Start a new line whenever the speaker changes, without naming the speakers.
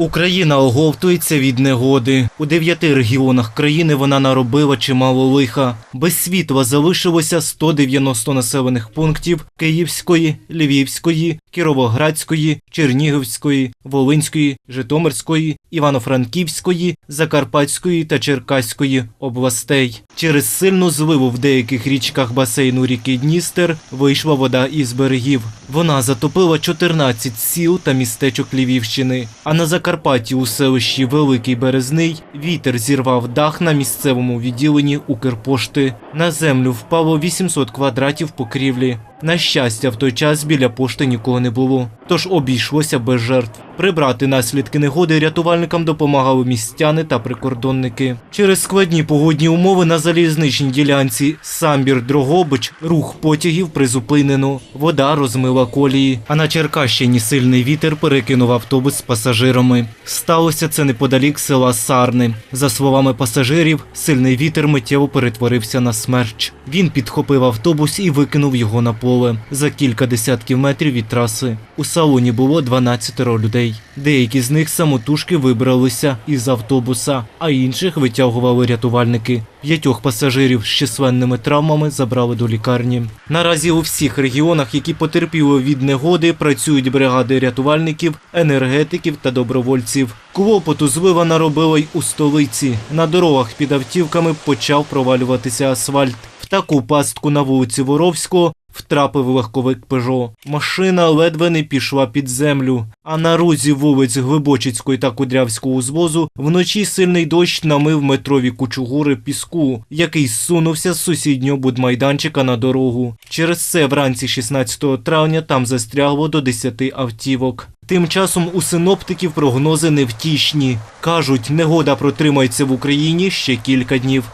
Україна оговтується від негоди. У дев'яти регіонах країни вона наробила чимало лиха. Без світла залишилося 190 населених пунктів Київської, Львівської, Кіровоградської, Чернігівської, Волинської, Житомирської, Івано-Франківської, Закарпатської та Черкаської областей. Через сильну зливу в деяких річках басейну ріки Дністер вийшла вода із берегів. Вона затопила 14 сіл та містечок Львівщини. А на Закарпатті у селищі Великий Березний вітер зірвав дах на місцевому відділенні Укрпошти. На землю впало 800 квадратів покрівлі. На щастя, в той час біля пошти нікого не було, тож обійшлося без жертв. Прибрати наслідки негоди рятувальникам допомагали містяни та прикордонники. Через складні погодні умови на залізничній ділянці Самбір Дрогобич рух потягів призупинено. Вода розмила колії. А на Черкащині сильний вітер перекинув автобус з пасажирами. Сталося це неподалік села Сарни. За словами пасажирів, сильний вітер миттєво перетворився на смерч. Він підхопив автобус і викинув його на поле за кілька десятків метрів від траси. У салоні було 12 людей. Деякі з них самотужки вибралися із автобуса, а інших витягували рятувальники. П'ятьох пасажирів з численними травмами забрали до лікарні. Наразі у всіх регіонах, які потерпіли від негоди, працюють бригади рятувальників, енергетиків та добровольців. Клопоту злива наробила й у столиці. На дорогах під автівками почав провалюватися асфальт. В таку пастку на вулиці Воровського втрапив легковик Пежо. Машина ледве не пішла під землю. А на розі вулиць Глибочицької та Кудрявського узвозу вночі сильний дощ намив метрові кучугури піску, який зсунувся з сусіднього будмайданчика на дорогу. Через це вранці 16 травня там застрягло до 10 автівок. Тим часом у синоптиків прогнози невтішні. Кажуть, негода протримається в Україні ще кілька днів.